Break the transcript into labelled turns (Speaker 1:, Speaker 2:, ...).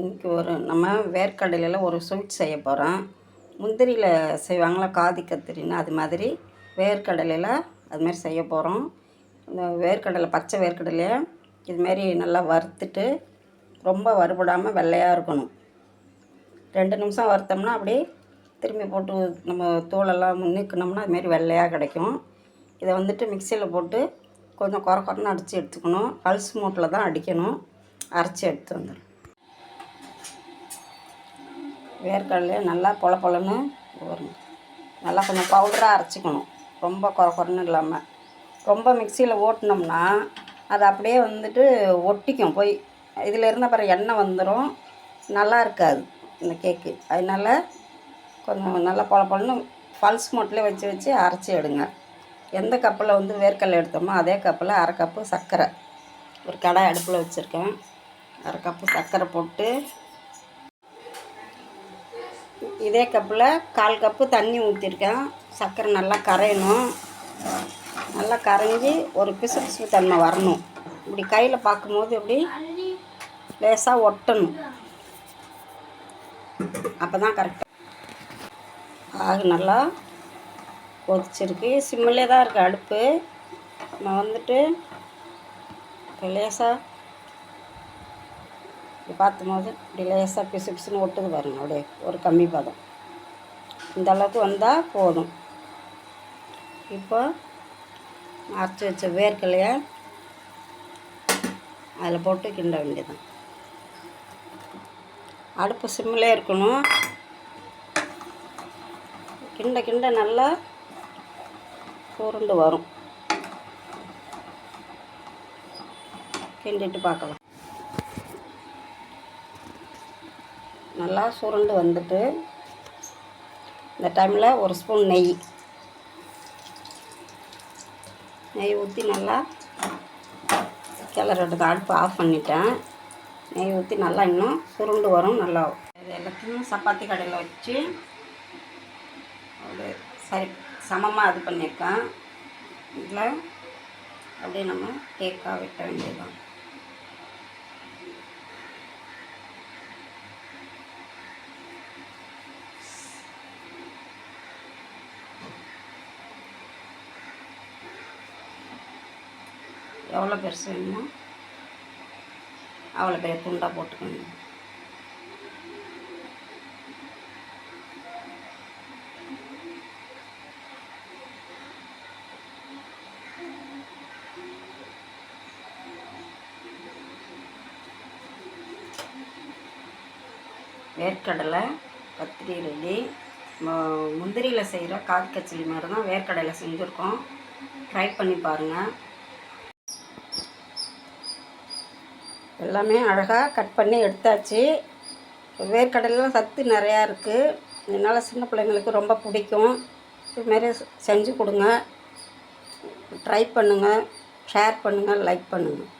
Speaker 1: இன்றைக்கி ஒரு நம்ம வேர்க்கடலையில் ஒரு ஸ்வீட் செய்ய போகிறோம். முந்திரியில் செய்வாங்களா? காதி கத்திரின்னு அது மாதிரி வேர்க்கடலையில் அது மாதிரி செய்ய போகிறோம். இந்த வேர்க்கடலை பச்சை வேர்க்கடலையை இதுமாரி நல்லா வறுத்துட்டு ரொம்ப வறுபடாமல் வெள்ளையாக இருக்கணும். ரெண்டு நிமிஷம் வறுத்தோம்னா அப்படியே திரும்பி போட்டு நம்ம தோலெல்லாம் நீக்கினோம்னா அதுமாரி வெள்ளையாக கிடைக்கும். இதை வந்துட்டு மிக்சியில் போட்டு கொஞ்சம் குறை குறைன்னு அடித்து எடுத்துக்கணும். பல்ஸ் மூட்டில் தான் அடிக்கணும். அரைச்சி எடுத்து வந்துடும் வேர்க்கடலையை நல்லா பொல பொலன்னு வரும் நல்லா கொஞ்சம் பவுடராக அரைச்சிக்கணும். ரொம்ப குறை குறைன்னு இல்லாமல் ரொம்ப மிக்சியில் ஓட்டினோம்னா அது அப்படியே வந்துட்டு ஒட்டிக்கும். போய் இதில் இருந்த பிறகு எண்ணெய் வந்துடும் நல்லா இருக்காது இந்த கேக்கு அதனால் கொஞ்சம் நல்லா பொல பொலன்னு பல்ஸ் மோட்டில் வச்சு வச்சு அரைச்சி எடுங்க. எந்த கப்பில் வந்து வேர்க்கடலை எடுத்தோமோ அதே கப்பில் அரை கப்பு சர்க்கரை. ஒரு கடாய் அடுப்பில் வச்சுருக்கேன். அரை கப்பு சர்க்கரை போட்டு இதே கப்பில் கால் கப்பு தண்ணி ஊற்றிருக்கேன். சர்க்கரை நல்லா கரையணும். நல்லா கரைஞ்சி ஒரு பிசு பிசு தன்மை வரணும். இப்படி கையில் பார்க்கும்போது இப்படி லேசாக ஒட்டணும். அப்போ தான் கரெக்டாக ஆக நல்லா கொதிச்சிருக்கு. சிம்மிலே தான் இருக்குது அடுப்பு. நான் வந்துட்டு இப்போ லேசாக இப்படி பார்த்தும்போது இப்படி லேசாக பிசு பிசுன்னு ஒட்டுது பாருங்க அப்படியே ஒரு கம்மி பதம். இந்த அளவுக்கு வந்தால் போதும். இப்போ அரைச்சி வச்ச வேர்க்கலையை அதில் போட்டு கிண்ட வேண்டியதான் அடுப்பு சிம்மிலே இருக்கணும். கிண்ட கிண்ட நல்லா சுருண்டு வரும். கிண்டிட்டு பார்க்கலாம். நல்லா சுருண்டு வந்துட்டு இந்த டைமில் ஒரு ஸ்பூன் நெய். நெய் ஊற்றி நல்லா கிளறதுக்கு அடுப்பு ஆஃப் பண்ணிட்டேன். நெய் ஊற்றி நல்லா இன்னும் சுருண்டு வரும் நல்லா இது எல்லாத்தையும் சப்பாத்தி கடையில் வச்சு அப்படியே சரி சமமாக இது பண்ணியிருக்கேன். இதில் அப்படியே நம்ம கேக்காக வெட்ட வேண்டியதுதான். எவ்வளோ பெருசு வேணுமோ அவ்வளோ பெரிய குண்டாக போட்டுக்கணும் வேர்க்கடலை கத்திரி ரெடி. முந்திரியில் செய்கிற காது கச்சலி மாதிரி தான் வேர்க்கடலை செஞ்சுருக்கோம். ட்ரை பண்ணி பாருங்கள் எல்லாமே அழகாக கட் பண்ணி எடுத்தாச்சு. வேர்க்கடலாம் சத்து நிறையா இருக்குது இதனால் சின்ன பிள்ளைங்களுக்கு ரொம்ப பிடிக்கும். இதுமாரி செஞ்சு கொடுங்க. ட்ரை பண்ணுங்கள் ஷேர் பண்ணுங்கள் லைக் பண்ணுங்கள்